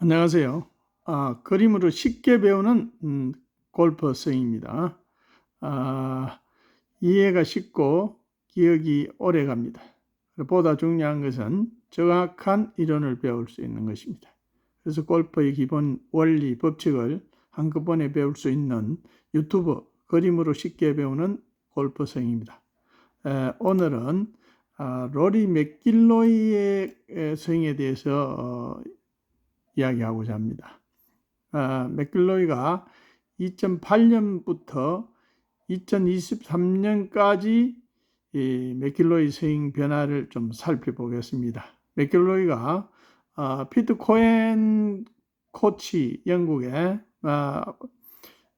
안녕하세요. 아, 그림으로 쉽게 배우는 음, 골프 스윙입니다. 아, 이해가 쉽고 기억이 오래 갑니다. 보다 중요한 것은 정확한 이론을 배울 수 있는 것입니다. 그래서 골프의 기본 원리, 법칙을 한꺼번에 배울 수 있는 유튜브 그림으로 쉽게 배우는 골프 스윙입니다. 에, 오늘은 아, 로리 맥길로이의 에, 스윙에 대해서 어, 이야기하고자 합니다. 아, 맥길로이가 2008년부터 2023년까지 이 맥길로이 스윙 변화를 좀 살펴보겠습니다. 맥길로이가 아, 피트 코엔 코치 영국의 아,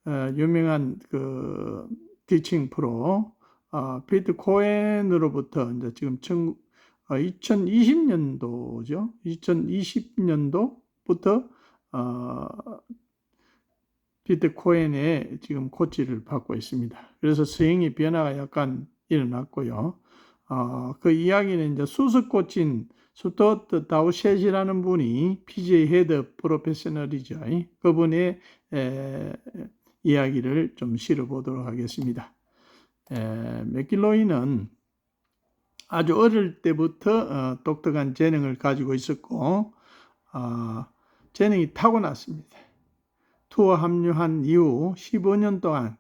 아, 유명한 그 티칭 프로 아, 피트 코엔으로부터 이제 지금 청, 어, 2020년도죠. 2020년도 부터 어, 비트코인의 지금 코치를 받고 있습니다. 그래서 스윙이 변화가 약간 일어났고요. 어, 그 이야기는 이제 수석 코치인 수토트 다우셋이라는 분이 PGA 헤드 프로페셔널이죠. 그분의 에, 이야기를 좀 실어보도록 하겠습니다. 에, 맥길로이는 아주 어릴 때부터 어, 독특한 재능을 가지고 있었고 어, 재능이 타고났습니다. 투어 합류한 이후 15년 동안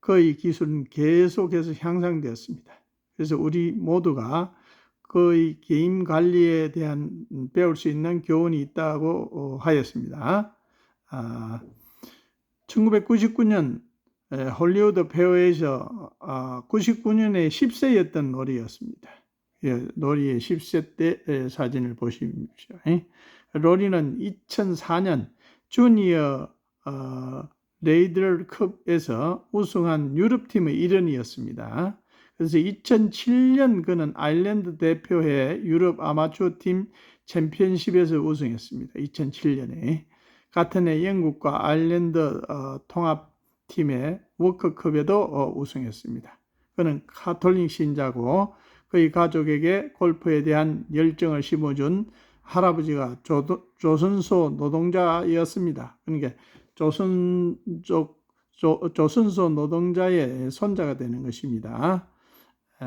그의 기술은 계속해서 향상되었습니다. 그래서 우리 모두가 그의 게임 관리에 대한 배울 수 있는 교훈이 있다고 어, 하였습니다. 아, 1999년 홀리우드 페어에서 99년에 10세였던 놀이였습니다. 예, 로리의 10세 때 사진을 보십시오. 로리는 2004년 주니어 어, 레이더컵에서 우승한 유럽팀의 일원이었습니다. 그래서 2007년 그는 아일랜드 대표회 유럽 아마추어 팀 챔피언십에서 우승했습니다. 2007년에 같은 해 영국과 아일랜드 어, 통합팀의 워크컵에도 어, 우승했습니다. 그는 카톨릭 신자고 그의 가족에게 골프에 대한 열정을 심어준 할아버지가 조, 조선소 노동자였습니다. 그러니까 조선족 조, 조선소 노동자의 손자가 되는 것입니다. 에,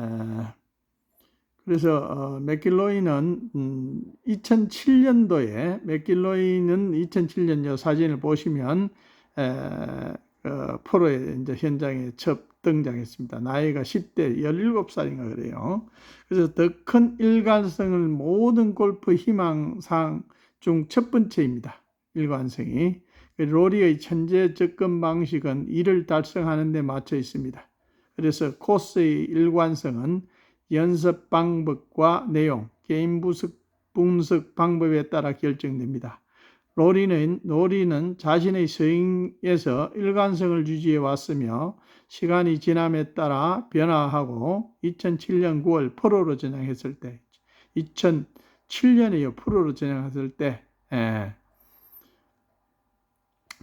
그래서 어, 맥길로이는 음, 2007년도에 맥길로이는 2007년 사진을 보시면 에, 어, 프로의 이제 현장에 첫 등장했습니다. 나이가 10대 17살인가 그래요. 그래서 더 큰 일관성을 모든 골프 희망상 중 첫 번째입니다. 일관성이. 로리의 천재 접근 방식은 이를 달성하는 데 맞춰 있습니다. 그래서 코스의 일관성은 연습 방법과 내용, 게임 분석, 분석 방법에 따라 결정됩니다. 로리는, 로리는 자신의 스윙에서 일관성을 유지해 왔으며 시간이 지남에 따라 변화하고 2007년 9월 프로로 전향했을 때 2007년에 프로로 전향했을 때 예,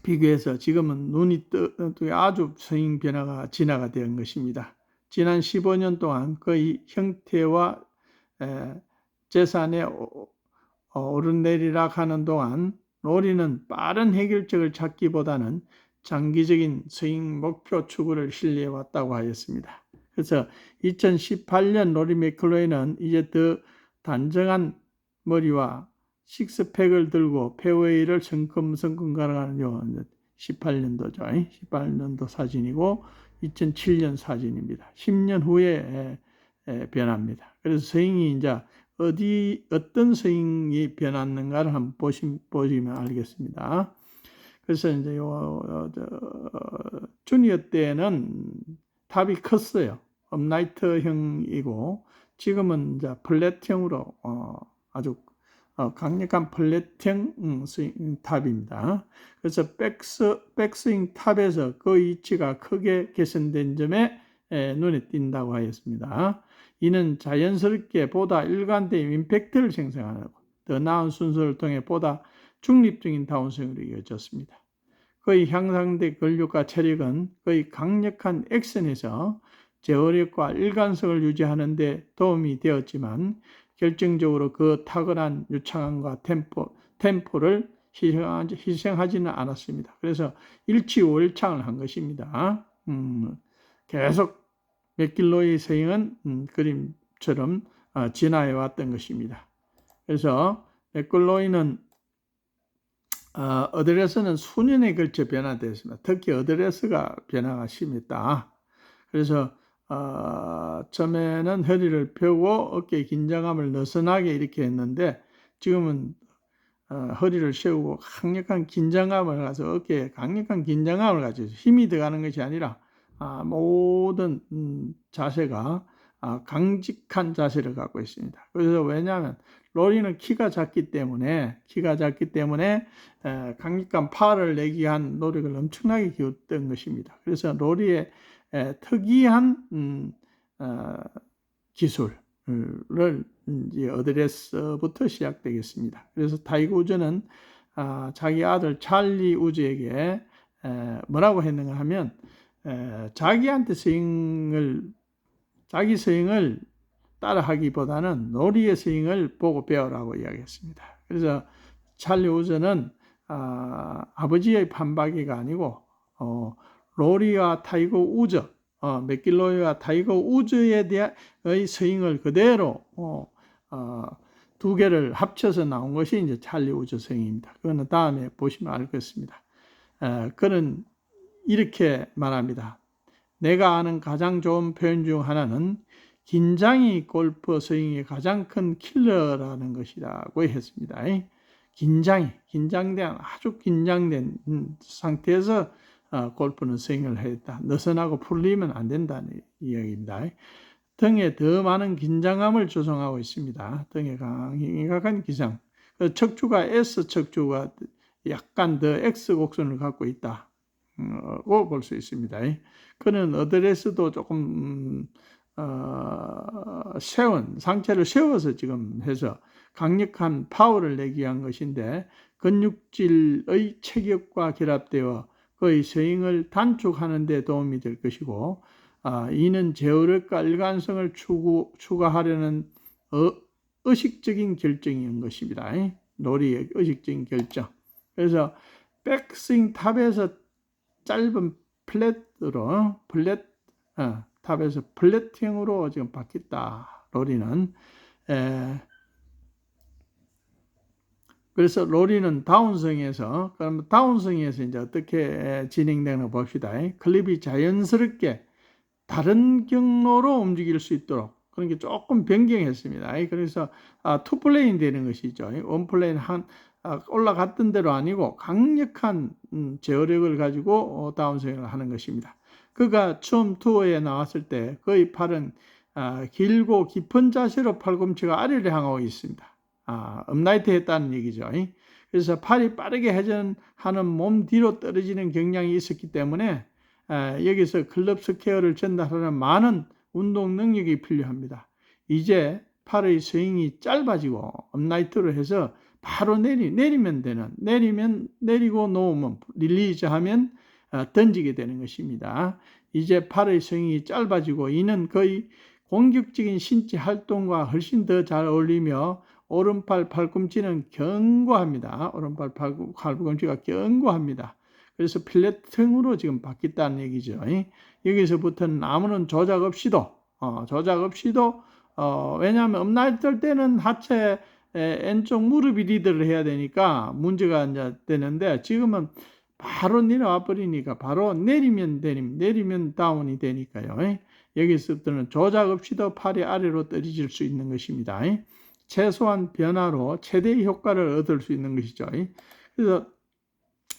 비교해서 지금은 눈이 뜨, 아주 스윙 변화가 진화가 된 것입니다. 지난 15년 동안 그의 형태와 에, 재산의 오르내리락 하는 동안 로리는 빠른 해결책을 찾기보다는 장기적인 스윙 목표 추구를 신뢰해 왔다고 하였습니다. 그래서 2018년 로리 맥클로이는 이제 더 단정한 머리와 식스팩을 들고 페어웨이를 성큼성큼 요 18년도죠. 18년도 사진이고 2007년 사진입니다. 10년 후에 변합니다. 그래서 스윙이 이제 어디 어떤 스윙이 변했는가를 한번 보시, 보시면 알겠습니다. 그래서 이제 요 어, 저, 주니어 때는 탑이 컸어요. 업라이트형이고 지금은 이제 플랫형으로 어, 아주 어, 강력한 플랫형 음, 스윙 탑입니다. 그래서 백스, 백스윙 탑에서 그 위치가 크게 개선된 점에 에, 눈에 띈다고 하였습니다. 이는 자연스럽게 보다 일관된 임팩트를 생성하고 더 나은 순서를 통해 보다 중립적인 다운스윙으로 이어졌습니다. 그의 향상된 근력과 체력은 그의 강력한 액션에서 제어력과 일관성을 유지하는 데 도움이 되었지만 결정적으로 그 탁월한 유창함과 템포, 템포를 희생하지, 희생하지는 않았습니다. 그래서 일치오일창을 한 것입니다. 음, 계속 맥길로이 서행은 음, 그림처럼 어, 진화해 왔던 것입니다. 그래서 맥길로이는 어, 어드레스는 수년에 걸쳐 변화되었습니다. 특히 어드레스가 변화가 심했다. 그래서 어, 처음에는 허리를 펴고 어깨에 긴장감을 느슨하게 이렇게 했는데 지금은 어, 허리를 세우고 강력한 긴장감을 가서 어깨에 강력한 긴장감을 가지고 힘이 들어가는 것이 아니라 아, 모든 음, 자세가 아, 강직한 자세를 갖고 있습니다. 그래서 왜냐하면 로리는 키가 작기 때문에 키가 작기 때문에 에, 강력한 파워를 내기 위한 노력을 엄청나게 기울였던 것입니다. 그래서 로리의 에, 특이한 음, 어, 기술을 이제 어드레스부터 시작되겠습니다. 그래서 타이거 우즈는 아, 자기 아들 찰리 우즈에게 에, 뭐라고 했는가 하면 에, 자기한테 스윙을 자기 스윙을 따라하기보다는 놀이의 스윙을 보고 배우라고 이야기했습니다. 그래서 찰리 우즈는 아, 아버지의 판박이가 아니고 어, 로리와 타이거 우즈, 어, 맥길로이와 타이거 우즈에 대한의 스윙을 그대로 어, 어, 두 개를 합쳐서 나온 것이 이제 찰리 우즈 스윙입니다. 그거는 다음에 보시면 알겠습니다. 에, 그는 이렇게 말합니다. 내가 아는 가장 좋은 표현 중 하나는 긴장이 골프 스윙의 가장 큰 킬러라는 것이라고 했습니다. 긴장이, 긴장된, 아주 긴장된 상태에서 어, 골프는 스윙을 했다. 느슨하고 풀리면 안 된다는 이야기입니다. 등에 더 많은 긴장감을 조성하고 있습니다. 등에 강력한 기상. 그 척추가 S 척추가 약간 더 X 곡선을 갖고 있다 고 볼 수 있습니다. 그는 어드레스도 조금 음, 어, 세운 상체를 세워서 지금 해서 강력한 파워를 내기 위한 것인데 근육질의 체격과 결합되어 그의 스윙을 단축하는 데 도움이 될 것이고 아, 이는 제어력과 일관성을 추구, 추가하려는 어, 의식적인 결정인 것입니다. 놀이의 의식적인 결정. 그래서 백스윙 탑에서 짧은 플랫으로 플랫 어, 탑에서 플래팅으로 지금 바뀌었다. 로리는 에, 그래서 로리는 다운성에서 그럼 다운성에서 이제 어떻게 진행되는 거 봅시다. 클립이 자연스럽게 다른 경로로 움직일 수 있도록 그런 게 조금 변경했습니다. 그래서 아, 투 플레인 되는 것이죠. 원 플레인 한 아, 올라갔던 대로 아니고 강력한 음, 제어력을 가지고 어, 다운스윙을 하는 것입니다. 그가 처음 투어에 나왔을 때 그의 팔은 아, 길고 깊은 자세로 팔꿈치가 아래를 향하고 있습니다. 아, 업라이트 했다는 얘기죠. 그래서 팔이 빠르게 회전하는 몸 뒤로 떨어지는 경향이 있었기 때문에 아, 여기서 클럽 스퀘어를 전달하는 많은 운동 능력이 필요합니다. 이제 팔의 스윙이 짧아지고 업라이트로 해서 바로 내리, 내리면 되는, 내리면, 내리고 놓으면, 릴리즈 하면 어, 던지게 되는 것입니다. 이제 팔의 스윙이 짧아지고 이는 거의 공격적인 신체 활동과 훨씬 더 잘 어울리며 오른팔 팔꿈치는 견고합니다. 오른팔 팔꿈치가 견고합니다. 그래서 필레팅으로 지금 바뀌었다는 얘기죠. 여기서부터는 아무런 조작 없이도 어, 조작 없이도 어, 왜냐하면 업라이트 때는 하체 왼쪽 무릎이 리드를 해야 되니까 문제가 이제 되는데 지금은 바로 내려와 버리니까 바로 내리면 내림, 내리면 다운이 되니까요. 여기서부터는 조작 없이도 팔이 아래로 떨어질 수 있는 것입니다. 최소한 변화로 최대의 효과를 얻을 수 있는 것이죠. 그래서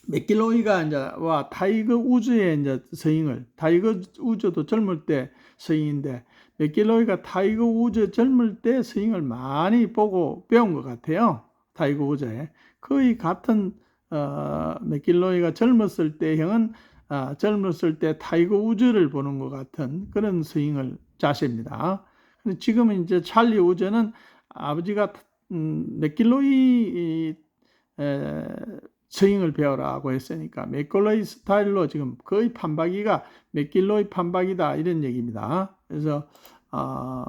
맥길로이가 이제 와 타이거 우즈의 이제 서잉을 타이거 우즈도 젊을 때 서잉인데 맥길로이가 타이거 우즈 젊을 때 서잉을 많이 보고 배운 것 같아요. 타이거 우즈에 거의 같은 어, 맥길로이가 젊었을 때 형은 아, 젊었을 때 타이거 우즈를 보는 것 같은 그런 스윙을 자세입니다. 지금은 이제 찰리 우즈는 아버지가 음, 맥길로이 에, 스윙을 배워라고 했으니까 맥길로이 스타일로 지금 거의 판박이가 맥길로이 판박이다 이런 얘기입니다. 그래서 어,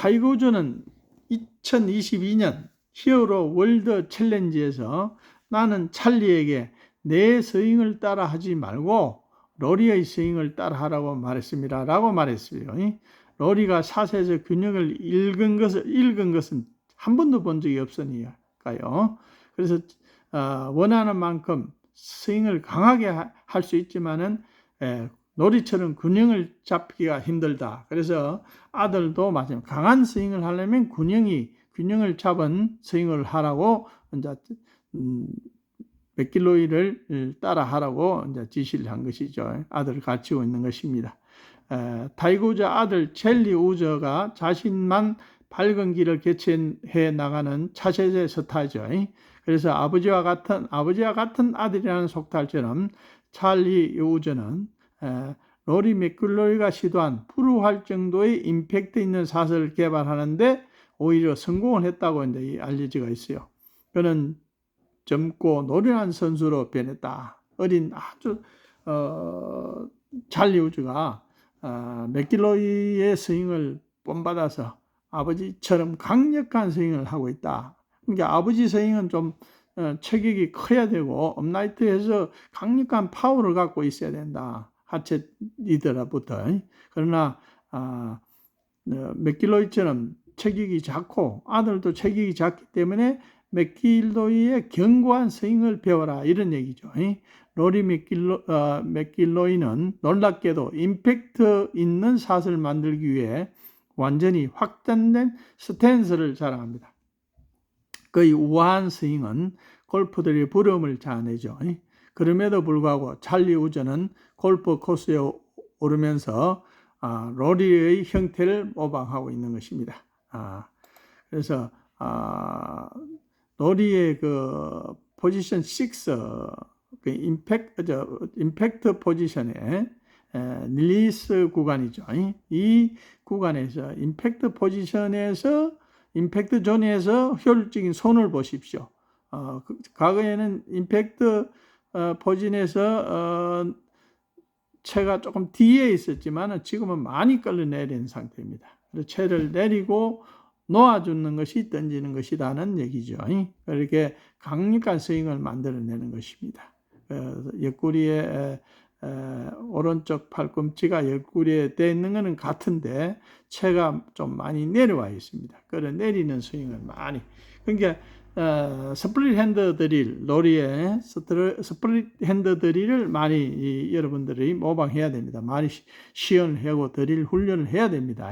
우즈는 2022년 히어로 월드 챌린지에서 나는 찰리에게 내 스윙을 따라 하지 말고 로리의 스윙을 따라 하라고 말했습니다. 라고 말했어요. 이 로리가 샷에서 균형을 읽은 것을, 읽은 것은 한 번도 본 적이 없으니까요. 그래서 어, 원하는 만큼 스윙을 강하게 할 수 있지만은 에, 놀이처럼 균형을 잡기가 힘들다. 그래서 아들도 마찬가지 강한 스윙을 하려면 균형이 균형을 잡은 스윙을 하라고 이제 음, 맥길로이를 따라 하라고 이제 지시를 한 것이죠. 아들을 가르치고 있는 것입니다. 에, 타이거우즈 아들 첼리 우저가 자신만 밝은 길을 개최해 나가는 차세대 스타죠. 그래서 아버지와 같은 아버지와 같은 아들이라는 속탈처럼 찰리 우저는 에, 로리 맥클로이가 시도한 불우할 정도의 임팩트 있는 사슬을 개발하는데 오히려 성공을 했다고 이제 알려지가 있어요. 그는 젊고 노련한 선수로 변했다. 어린 아주 어, 찰리 우즈가 어, 맥길로이의 스윙을 본받아서 아버지처럼 강력한 스윙을 하고 있다. 그러니까 아버지 스윙은 좀 어, 체격이 커야 되고 업라이트에서 강력한 파워를 갖고 있어야 된다. 하체 리더라부터 그러나 아, 어, 맥길로이처럼 체격이 작고 아들도 체격이 작기 때문에 맥길로이의 견고한 스윙을 배워라 이런 얘기죠. 로리 맥길로, 어, 맥길로이는 놀랍게도 임팩트 있는 샷을 만들기 위해 완전히 확장된 스탠스를 자랑합니다. 그의 우아한 스윙은 골프들의 부러움을 자아내죠. 그럼에도 불구하고 찰리 우저는 골프 코스에 오르면서 아, 로리의 형태를 모방하고 있는 것입니다. 아, 그래서 아, 로리의 그 포지션 6, 그 임팩트, 저, 임팩트 포지션에 에, 릴리스 구간이죠. 이 구간에서 임팩트 포지션에서 임팩트 존에서 효율적인 손을 보십시오. 어, 그, 과거에는 임팩트 어, 포진에서 어, 채가 조금 뒤에 있었지만 지금은 많이 끌어내린 상태입니다. 채를 내리고 놓아주는 것이 던지는 것이라는 얘기죠. 이렇게 강력한 스윙을 만들어내는 것입니다. 어, 옆구리에 오른쪽 팔꿈치가 옆구리에 대 있는 것은 같은데 채가 좀 많이 내려와 있습니다. 끌어 내리는 스윙을 많이. 그러니까 어, 스플릿 핸드 드릴, 놀이의 스플릿 핸드 드릴을 많이 이, 여러분들이 모방해야 됩니다. 많이 시연을 하고 드릴 훈련을 해야 됩니다.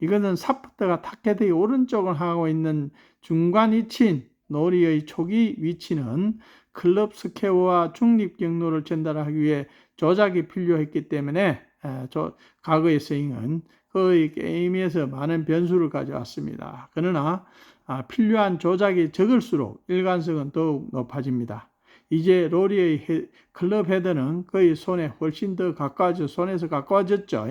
이거는 사프트가 타켓의 오른쪽을 하고 있는 중간 위치인 놀이의 초기 위치는 클럽 스퀘어와 중립 경로를 전달하기 위해 조작이 필요했기 때문에 에, 저, 과거의 스윙은 거 의 게임에서 많은 변수를 가져왔습니다. 그러나 아, 필요한 조작이 적을수록 일관성은 더욱 높아집니다. 이제 로리의 헤, 클럽 헤드는 거의 손에 훨씬 더 가까워져 손에서 가까워졌죠.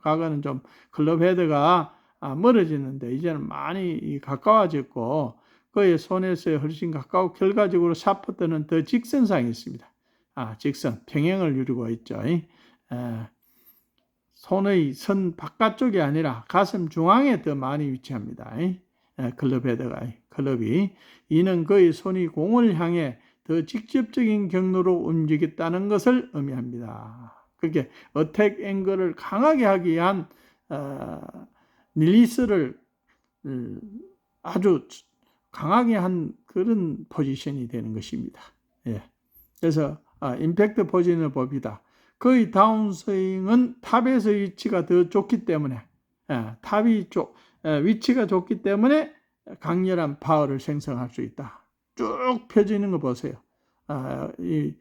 과거는 좀 클럽 헤드가 아, 멀어졌는데 이제는 많이 가까워졌고 거의 손에서 훨씬 가까워 결과적으로 샤프트는 더 직선상에 있습니다. 아, 직선 평행을 이루고 있죠. 에, 손의 선 바깥쪽이 아니라 가슴 중앙에 더 많이 위치합니다. 예, 클럽 헤드가 클럽이 이는 그의 손이 공을 향해 더 직접적인 경로로 움직였다는 것을 의미합니다. 그게 어택 앵글을 강하게 하기 위한 어, 릴리스를 음, 아주 강하게 한 그런 포지션이 되는 것입니다. 예. 그래서 아, 임팩트 포지션을 봅니다. 거의 다운스윙은 탑에서 위치가 더 좋기 때문에 예, 탑이 쪽 위치가 좋기 때문에 강렬한 파워를 생성할 수 있다. 쭉 펴지는 거 보세요. 아, 이,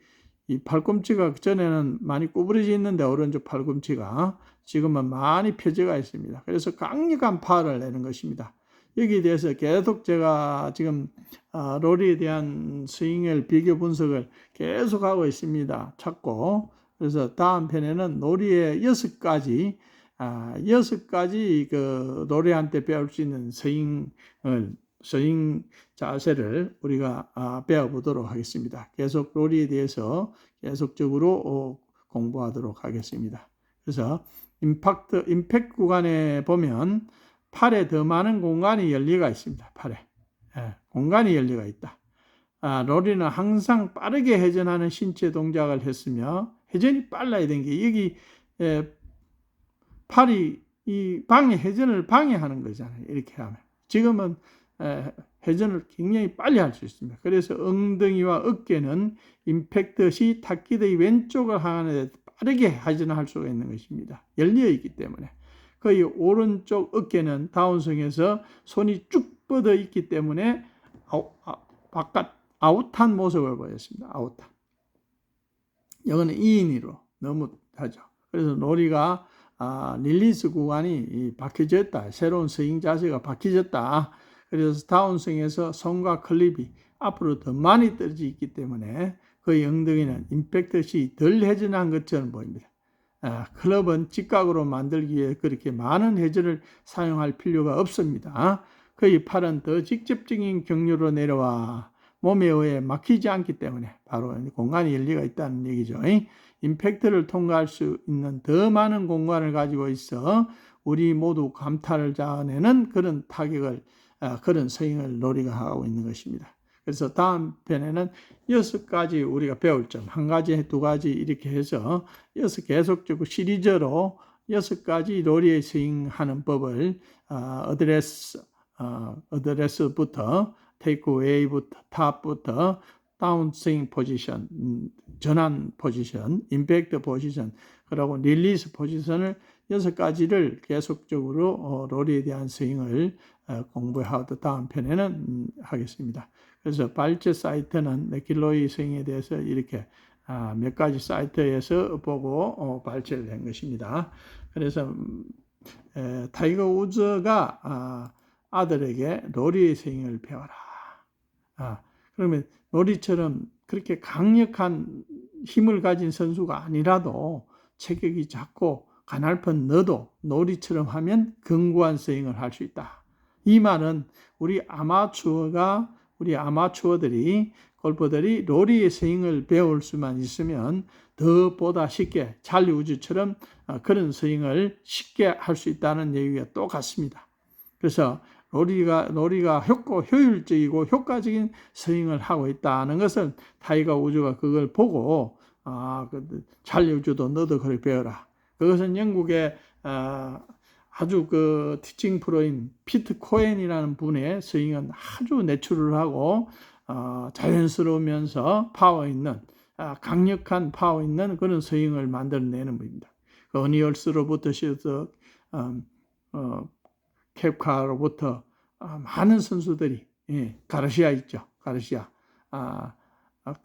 이 팔꿈치가 전에는 많이 구부러져 있는데 오른쪽 팔꿈치가 지금은 많이 펴져가 있습니다. 그래서 강력한 파워를 내는 것입니다. 여기에 대해서 계속 제가 지금 아, 롤에 대한 스윙을 비교 분석을 계속 하고 있습니다. 찾고 그래서 다음 편에는 놀이의 여섯 가지 아, 여섯 가지 그 노래한테 배울 수 있는 스윙을 스윙 자세를 우리가 아, 배워보도록 하겠습니다. 계속 놀이에 대해서 계속적으로 어, 공부하도록 하겠습니다. 그래서 임팩트 임팩트 구간에 보면 팔에 더 많은 공간이 열리가 있습니다. 팔에 예, 공간이 열려가 있다. 아, 로리는 항상 빠르게 회전하는 신체 동작을 했으며 회전이 빨라야 되는 게 여기 에, 팔이 이 방해 회전을 방해하는 거잖아요. 이렇게 하면 지금은 에, 회전을 굉장히 빨리 할 수 있습니다. 그래서 엉덩이와 어깨는 임팩트 시 탁기대의 왼쪽을 향해 빠르게 회전할 수가 있는 것입니다. 열려 있기 때문에 거의 오른쪽 어깨는 다운성에서 손이 쭉 뻗어 있기 때문에 아우, 아, 바깥 아웃한 모습을 보였습니다. 아웃한. 이거는 2인으로 너무 하죠. 그래서 놀이가 아, 릴리스 구간이 이 바뀌어졌다. 새로운 스윙 자세가 바뀌어졌다. 그래서 다운스윙에서 손과 클립이 앞으로 더 많이 떨어져 있기 때문에 그 엉덩이는 임팩트 시 덜 회전한 것처럼 보입니다. 아, 클럽은 직각으로 만들기 위해 그렇게 많은 회전을 사용할 필요가 없습니다. 그의 팔은 더 직접적인 경류로 내려와 몸에 의해 막히지 않기 때문에 바로 공간이 열리가 있다는 얘기죠. 임팩트를 통과할 수 있는 더 많은 공간을 가지고 있어 우리 모두 감탄을 자아내는 그런 타격을 아, 그런 스윙을 놀이가 하고 있는 것입니다. 그래서 다음 편에는 여섯 가지 우리가 배울 점, 한 가지, 두 가지 이렇게 해서 여섯 계속적으로 시리즈로 여섯 가지 놀이의 스윙하는 법을 어, 어드레스, 어, 어드레스부터 테이크 웨이부터 탑부터 다운스윙 포지션, 음, 전환 포지션, 임팩트 포지션, 그리고 릴리스 포지션을 여섯 가지를 계속적으로 어, 롤에 대한 스윙을 어, 공부하도 다음 편에는 음, 하겠습니다. 그래서 발제 사이트는 맥킬로이 스윙에 대해서 이렇게 아, 몇 가지 사이트에서 보고 어, 발제를 한 것입니다. 그래서 음, 에, 타이거 우즈가 아, 아들에게 롤의 스윙을 배워라. 아, 그러면 놀이처럼 그렇게 강력한 힘을 가진 선수가 아니라도 체격이 작고 가날픈 너도 놀이처럼 하면 견고한 스윙을 할 수 있다. 이 말은 우리 아마추어가 우리 아마추어들이 골퍼들이 로리의 스윙을 배울 수만 있으면 더 보다 쉽게 찰리 우즈처럼 그런 스윙을 쉽게 할 수 있다는 얘기가 똑같습니다. 그래서 놀이가 놀이가 효과 효율적이고 효과적인 스윙을 하고 있다는 것을 타이거 우주가 그걸 보고 아, 그 찰리 우주도 너도 그렇게 배워라. 그것은 영국의 아, 아주 그 티칭 프로인 피트 코엔이라는 분의 스윙은 아주 내추럴하고 어, 자연스러우면서 파워 있는 아, 강력한 파워 있는 그런 스윙을 만들어내는 분입니다. 그 어니얼스로부터 시작해서 음, 어, 캡카로부터 아, 많은 선수들이 예, 가르시아 있죠. 가르시아. 아, 아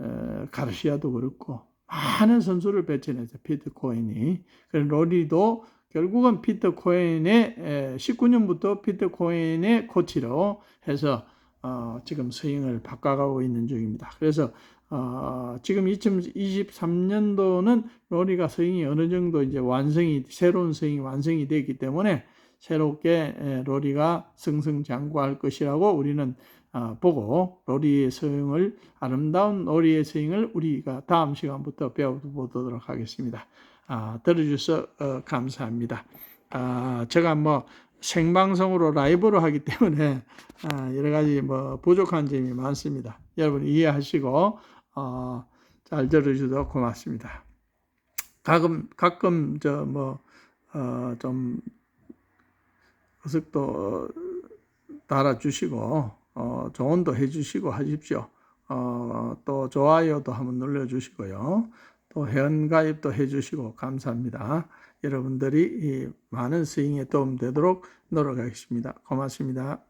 에, 가르시아도 그렇고 많은 선수를 배치해서 피트 코인이. 로리도 결국은 피터 코인의 19년부터 피터 코인의 코치로 해서 어, 지금 스윙을 바꿔가고 있는 중입니다. 그래서 어, 지금 2023년도는 로리가 스윙이 어느 정도 이제 완성이 새로운 스윙이 완성이 되기 때문에 새롭게 로리가 승승장구할 것이라고 우리는 어, 보고 로리의 스윙을 아름다운 로리의 스윙을 우리가 다음 시간부터 배워보도록 하겠습니다. 아, 들어주셔서 어, 감사합니다. 아, 제가 뭐 생방송으로 라이브로 하기 때문에 아, 여러 가지 뭐 부족한 점이 많습니다. 여러분 이해하시고 어, 잘 들어주셔서 고맙습니다. 가끔 가끔 저뭐좀 어, 의석도 달아주시고 어, 조언도 해주시고 하십시오. 어, 또 좋아요도 한번 눌러주시고요. 또 회원가입도 해주시고 감사합니다. 여러분들이 많은 스윙에 도움 되도록 노력하겠습니다. 고맙습니다.